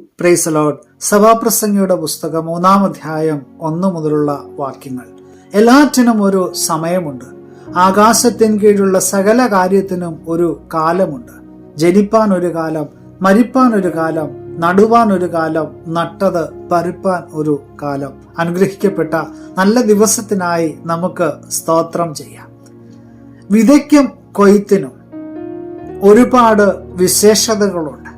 Price സഭാപ്രസംഗിയുടെ പുസ്തകം മൂന്നാം അധ്യായം ഒന്നു മുതലുള്ള വാക്യങ്ങൾ. എല്ലാറ്റിനും ഒരു സമയമുണ്ട്. ആകാശത്തിൻ കീഴുള്ള സകല കാര്യത്തിനും ഒരു കാലമുണ്ട്. ജനിപ്പാൻ ഒരു കാലം മരിപ്പാൻ ഒരു കാലം നടുവാൻ ഒരു കാലം നട്ടത് പരുപ്പാൻ ഒരു കാലം. അനുഗ്രഹിക്കപ്പെട്ട നല്ല ദിവസത്തിനായി നമുക്ക് സ്തോത്രം ചെയ്യാം. വിതയ്ക്കും കൊയ്ത്തിനും ഒരുപാട് വിശേഷതകളുണ്ട്.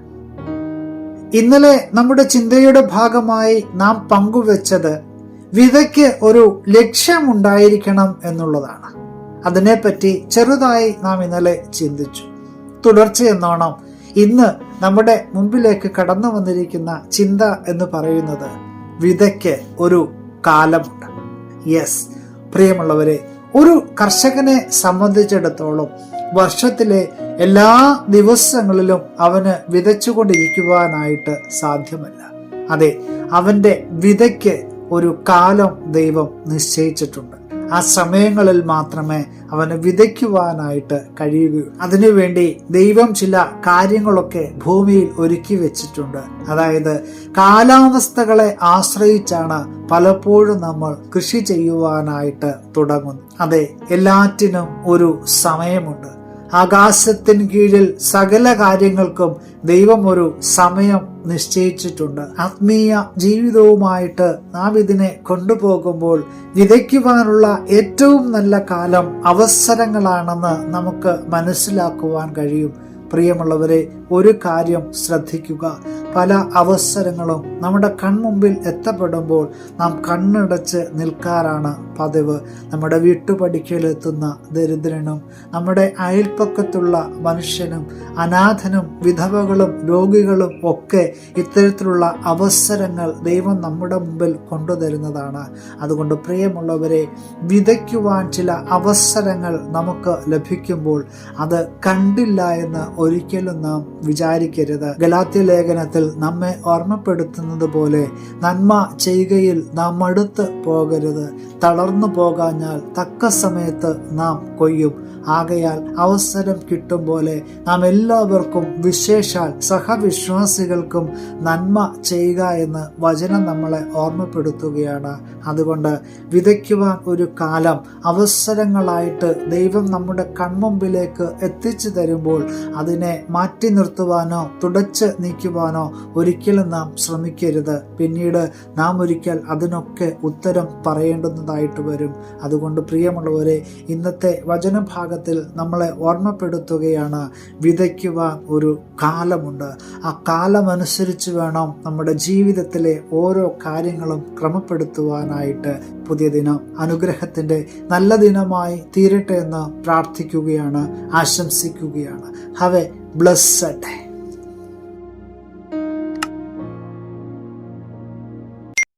ഇന്നലെ നമ്മുടെ ചിന്തയുടെ ഭാഗമായി നാം പങ്കുവെച്ചത് വിതയ്ക്ക് ഒരു ലക്ഷ്യമുണ്ടായിരിക്കണം എന്നുള്ളതാണ്. അതിനെപ്പറ്റി ചെറുതായി നാം ഇന്നലെ ചിന്തിച്ചു. തുടർച്ചയെന്നോണം ഇന്ന് നമ്മുടെ മുമ്പിലേക്ക് കടന്നു വന്നിരിക്കുന്ന ചിന്ത എന്ന് പറയുന്നത് വിതയ്ക്ക് ഒരു കാലമുണ്ട്. യെസ് പ്രിയമുള്ളവരെ ഒരു കർഷകനെ സംബന്ധിച്ചിടത്തോളം വർഷത്തിലെ എല്ലാ ദിവസങ്ങളിലും അവന് വിതച്ചുകൊണ്ടിരിക്കുവാനായിട്ട് സാധ്യമല്ല. അതെ അവന്റെ വിതയ്ക്ക് ഒരു കാലം ദൈവം നിശ്ചയിച്ചിട്ടുണ്ട്. ആ സമയങ്ങളിൽ മാത്രമേ അവന് വിതയ്ക്കുവാനായിട്ട് കഴിയുകയുള്ളൂ. അതിനുവേണ്ടി ദൈവം ചില കാര്യങ്ങളൊക്കെ ഭൂമിയിൽ ഒരുക്കി വെച്ചിട്ടുണ്ട്. അതായത് കാലാവസ്ഥകളെ ആശ്രയിച്ചാണ് പലപ്പോഴും നമ്മൾ കൃഷി ചെയ്യുവാനായിട്ട് തുടങ്ങുന്നത്. അതെ എല്ലാറ്റിനും ഒരു സമയമുണ്ട്. ആകാശത്തിന് കീഴിൽ സകല കാര്യങ്ങൾക്കും ദൈവം ഒരു സമയം നിശ്ചയിച്ചിട്ടുണ്ട്. ആത്മീയ ജീവിതവുമായിട്ട് നാം ഇതിനെ കൊണ്ടുപോകുമ്പോൾ വിതയ്ക്കുവാനുള്ള ഏറ്റവും നല്ല കാലം അവസരങ്ങളാണെന്ന് നമുക്ക് മനസ്സിലാക്കുവാൻ കഴിയും. പ്രിയമുള്ളവരെ ഒരു കാര്യം ശ്രദ്ധിക്കുക. പല അവസരങ്ങളും നമ്മുടെ കൺമുമ്പിൽ എത്തപ്പെടുമ്പോൾ നാം കണ്ണടച്ച് നിൽക്കാറാണ് പതിവ്. നമ്മുടെ വീട്ടുപടിക്കലെത്തുന്ന ദരിദ്രനും നമ്മുടെ അയൽപ്പക്കത്തുള്ള മനുഷ്യനും അനാഥനും വിധവകളും രോഗികളും ഒക്കെ ഇത്തരത്തിലുള്ള അവസരങ്ങൾ ദൈവം നമ്മുടെ മുമ്പിൽ കൊണ്ടുതരുന്നതാണ്. അതുകൊണ്ട് പ്രിയമുള്ളവരെ വിതയ്ക്കുവാൻ ചില അവസരങ്ങൾ നമുക്ക് ലഭിക്കുമ്പോൾ അത് കണ്ടില്ല എന്ന് ഒരിക്കലും നാം വിചാരിക്കരുത്. ഗലാത്യ ലേഖനത്തിൽ നമ്മെ ഓർമ്മപ്പെടുത്തുന്നത് പോലെ നന്മ ചെയ്യുകയിൽ നാം മടുത്ത് പോകരുത്. തളർന്നു പോകാഞ്ഞാൽ തക്ക സമയത്ത് നാം കൊയ്യും. ആകയാൽ അവസരം കിട്ടും പോലെ നാം എല്ലാവർക്കും വിശേഷാൽ സഹവിശ്വാസികൾക്കും നന്മ ചെയ്യുക എന്ന് വചനം നമ്മളെ ഓർമ്മപ്പെടുത്തുകയാണ്. അതുകൊണ്ട് വിതയ്ക്കുവാൻ ഒരു കാലം അവസരങ്ങളായിട്ട് ദൈവം നമ്മുടെ കൺമുമ്പിലേക്ക് എത്തിച്ചു തരുമ്പോൾ അതിനെ മാറ്റി നിർത്തുവാനോ തുടച്ച് നീക്കുവാനോ ഒരിക്കലും നാം ശ്രമിക്കരുത്. പിന്നീട് നാം ഒരിക്കൽ അതിനൊക്കെ ഉത്തരം പറയേണ്ടുന്നതായിട്ട് വരും. അതുകൊണ്ട് പ്രിയമുള്ളവരെ ഇന്നത്തെ വചനഭാഗത്തിൽ നമ്മളെ ഓർമ്മപ്പെടുത്തുകയാണ് വിതയ്ക്കുവാൻ ഒരു കാലമുണ്ട്. ആ കാലമനുസരിച്ച് വേണം നമ്മുടെ ജീവിതത്തിലെ ഓരോ കാര്യങ്ങളും ക്രമപ്പെടുത്തുവാനായിട്ട്. പുതിയ ദിനം അനുഗ്രഹത്തിന്റെ നല്ല ദിനമായി തീരട്ടെ എന്ന് പ്രാർത്ഥിക്കുകയാണ് ആശംസിക്കുകയാണ്. Have A blessed